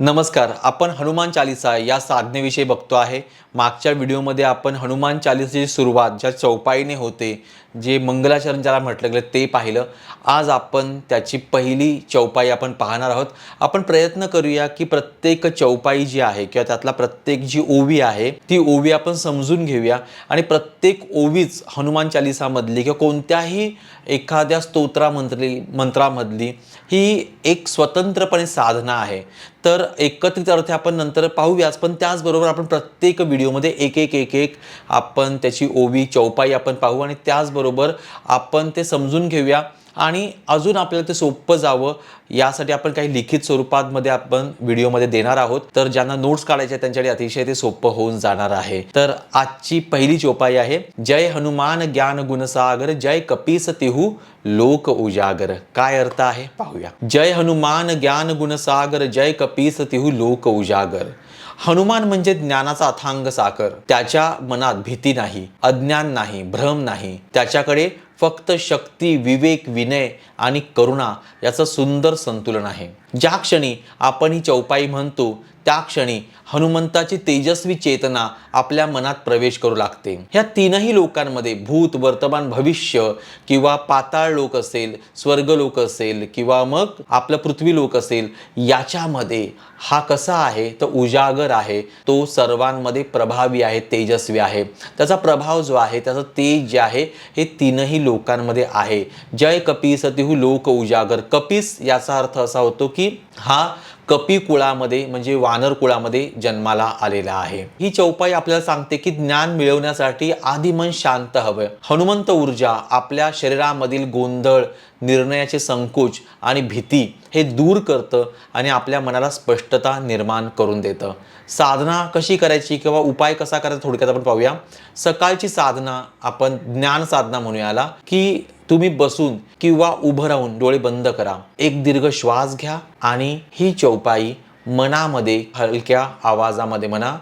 नमस्कार आपण हनुमान चालिसा या साधनेविषयी बघतो आहे. मागच्या व्हिडिओमध्ये आपण हनुमान चालिसेची सुरुवात ज्या चौपाईने होते जे मंगलाचरण ज्याला म्हटलं गेलं ते पाहिलं. आज आपण त्याची पहिली चौपाई आपण पाहणार आहोत. आपण प्रयत्न करूया की प्रत्येक चौपाई जी आहे किंवा त्यातला प्रत्येक जी ओवी आहे ती ओवी आपण समजून घेऊया. आणि प्रत्येक ओवीच हनुमान चालिसामधली किंवा कोणत्याही एखाद्या स्तोत्रामंत्री मंत्रामधली ही एक स्वतंत्रपणे साधना आहे. तर एकत्रित अर्थ आपण नंतर पाहूयाच पण त्याचबरोबर आपण प्रत्येक व्हिडिओमध्ये एक एक एक एक आपण त्याची ओवी चौपाई आपण पाहू आणि त्याचबरोबर त्याचबरोबर आपण ते समजून घेऊया. आणि अजून आपल्याला ते सोपं जावं यासाठी आपण काही लिखित स्वरूपामध्ये आपण व्हिडिओमध्ये देणार आहोत. तर ज्यांना नोट्स काढायचे त्यांच्याकडे अतिशय ते सोपं होऊन जाणार आहे. तर आजची पहिली चोपाई आहे जय हनुमान ज्ञान गुणसागर जय कपीस तिहू लोक उजागर. काय अर्थ आहे? पाहूया. जय हनुमान ज्ञान गुणसागर जय कपीस तिहू लोक उजागर. हनुमान म्हणजे ज्ञानाचा अथांग साकर त्याच्या मनात भीती नाही अज्ञान नाही भ्रम नाही. त्याच्याकडे फक्त शक्ती विवेक विनय आणि करुणा याचं सुंदर संतुलन आहे. ज्या क्षणी आपण ही चौपाई म्हणतो त्या क्षणी हनुमंताची तेजस्वी चेतना आपल्या मनात प्रवेश करू लागते. ह्या तीनही लोकांमध्ये भूत वर्तमान भविष्य किंवा पाताळ लोक असेल स्वर्ग लोक असेल किंवा मग आपलं पृथ्वी लोक असेल याच्यामध्ये हा कसा आहे? तर उजागर आहे. तो सर्वांमध्ये प्रभावी आहे तेजस्वी आहे. त्याचा प्रभाव जो आहे त्याचं तेज जे आहे हे तीनही लोकांमध्ये आहे. जय कपीस तिहू लोक उजागर. कपीस याचा अर्थ असा होतो की हा कपी कुळामध्ये म्हणजे वानर कुळामध्ये जन्माला आलेला आहे. ही चौपाई आपल्याला सांगते की ज्ञान मिळवण्यासाठी आधी मन शांत हवं. हनुमंत ऊर्जा आपल्या शरीरामधील गोंधळ निर्णयाचे संकोच आणि भीती हे दूर करतं आणि आपल्या मनाला स्पष्टता निर्माण करून देतं. साधना कशी करायची किंवा उपाय कसा करायचा थोडक्यात आपण पाहूया. सकाळची साधना आपण ज्ञान साधना म्हणूयाला की तुम्ही बसून किंवा उभं राहून डोळे बंद करा. एक दीर्घ श्वास घ्या आणि ही चौपाई मनामध्ये हलक्या आवाजामध्ये म्हणा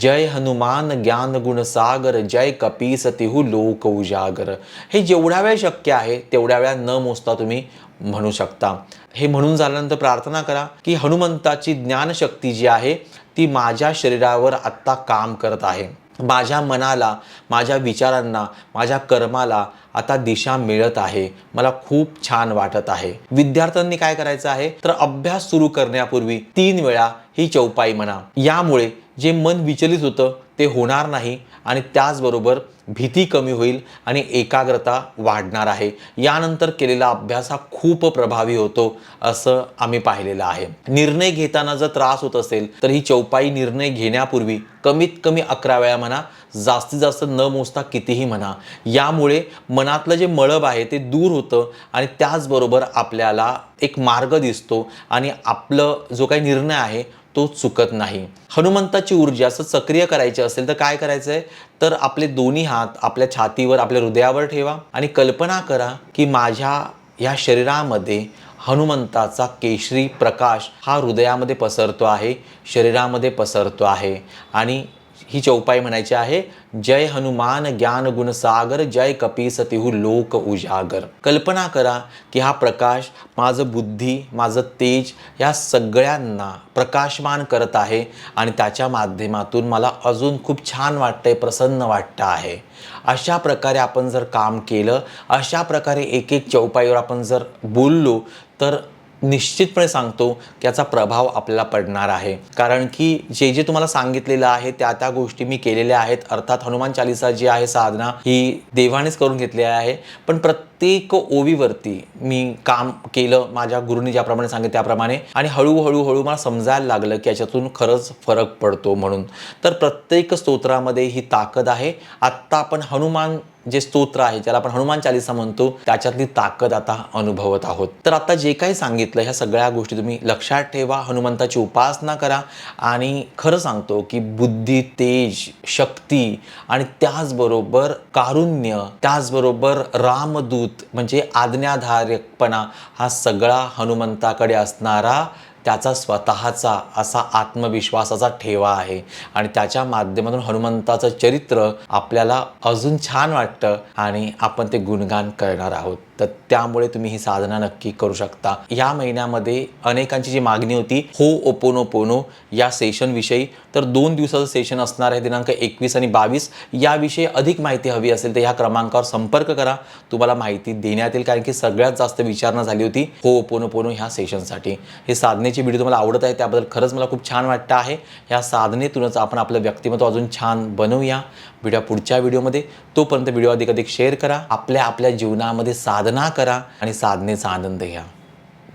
जय हनुमान ज्ञान गुण सागर जय कपीस तिहू लोक उजागर. हे जेवढ्या वेळ शक्य आहे तेवढ्या वेळा न मोजता तुम्ही म्हणू शकता. हे म्हणून झाल्यानंतर प्रार्थना करा की हनुमंताची ज्ञानशक्ती जी आहे ती माझ्या शरीरावर आत्ता काम करत आहे. माझ्या मनाला माझ्या विचारांना माझ्या कर्माला आता दिशा मिळत आहे. मला खूप छान वाटत आहे. विद्यार्थ्यांनी काय करायचं आहे? तर अभ्यास सुरू करण्यापूर्वी तीन वेळा ही चौपाई म्हणा. यामुळे जे मन विचलित होतं ते होणार नाही आणि त्याचबरोबर भीती कमी होईल आणि एकाग्रता वाढणार आहे. यानंतर केलेला अभ्यास हा खूप प्रभावी होतो असं आम्ही पाहिलेलं आहे. निर्णय घेताना जर त्रास होत असेल तर ही चौपाई निर्णय घेण्यापूर्वी कमीत कमी अकरा वेळा म्हणा जास्तीत जास्त न मोजता कितीही म्हणा यामुळे मनातलं जे मळब आहे ते दूर होतं आणि त्याचबरोबर आपल्याला एक मार्ग दिसतो आणि आपलं जो काही निर्णय आहे तो चुकत नाही. हनुमंताची ऊर्जा असं सक्रिय करायची असेल तर काय करायचं आहे तर आपले दोन्ही हात आपल्या छातीवर आपल्या हृदयावर ठेवा आणि कल्पना करा की माझ्या या शरीरामध्ये हनुमंताचा केशरी प्रकाश हा हृदयामध्ये पसरतो आहे शरीरामध्ये पसरतो आहे आणि ही चौपाई म्हणायची आहे जय हनुमान ज्ञान गुण सागर जय कपीस तिहू लोक उजागर. कल्पना करा की हा प्रकाश माझं बुद्धी माझं तेज या सगळ्यांना प्रकाशमान करत आहे आणि त्याच्या माध्यमातून मला अजून खूप छान वाटतंय प्रसन्न वाटतं आहे. अशा प्रकारे आपण जर काम केलं अशा प्रकारे एक एक चौपाईवर आपण जर बोललो तर निश्चितपणे सांगतो की याचा प्रभाव आपल्याला पडणार आहे. कारण की जे जे तुम्हाला सांगितलेलं आहे त्या त्या गोष्टी मी केलेल्या आहेत. अर्थात हनुमान चालिसा जी आहे साधना ही देवानेच करून घेतली आहे. पण प्रत्येक ओवीवरती मी काम केलं माझ्या गुरुनी ज्याप्रमाणे सांगितलं त्याप्रमाणे. आणि हळूहळू हळू मला समजायला लागलं की याच्यातून खरंच फरक पडतो म्हणून. तर प्रत्येक स्तोत्रामध्ये ही ताकद आहे. आत्ता आपण हनुमान जे स्तोत्र आहे ज्याला आपण हनुमान चालिसा म्हणतो त्याच्यातली ताकद आता अनुभवत आहोत. तर आता जे काही सांगितलं ह्या सगळ्या गोष्टी तुम्ही लक्षात ठेवा हनुमंताची उपासना करा. आणि खरं सांगतो की बुद्धी तेज शक्ती आणि त्याचबरोबर कारुण्य त्याचबरोबर रामदूत म्हणजे आज्ञाधारकपणा हा सगळा हनुमंताकडे असणारा त्याचा स्वतःचा असा आत्मविश्वासाचा ठेवा आहे. आणि त्याच्या माध्यमातून हनुमंताचं चरित्र आपल्याला अजून छान वाटतं आणि आपण ते गुणगान करणार आहोत. तर त्यामुळे तुम्ही ही साधना नक्की करू शकता. या महिन्यामध्ये अनेकांची जी मागणी होती हो ओपोनो पोनो या सेशनविषयी तर दोन दिवसाचं सेशन असणार आहे दिनांक एकवीस आणि बावीस. याविषयी अधिक माहिती हवी असेल तर ह्या क्रमांकावर संपर्क करा. तुम्हाला माहिती देण्यात येईल कारण की सगळ्यात जास्त विचारणा झाली होती हो ओपोनो पोनो ह्या सेशनसाठी हे साधनेची व्हिडिओ तुम्हाला आवडत आहे त्याबद्दल खरंच मला खूप छान वाटतं आहे. ह्या साधनेतूनच आपण आपलं व्यक्तिमत्व अजून छान बनवूया. व्हिडिओ पुढच्या व्हिडिओमध्ये तोपर्यंत व्हिडिओ अधिक अधिक शेअर करा. आपल्या आपल्या जीवनामध्ये साधना करा आणि साधनेचा आनंद घ्या.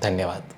धन्यवाद.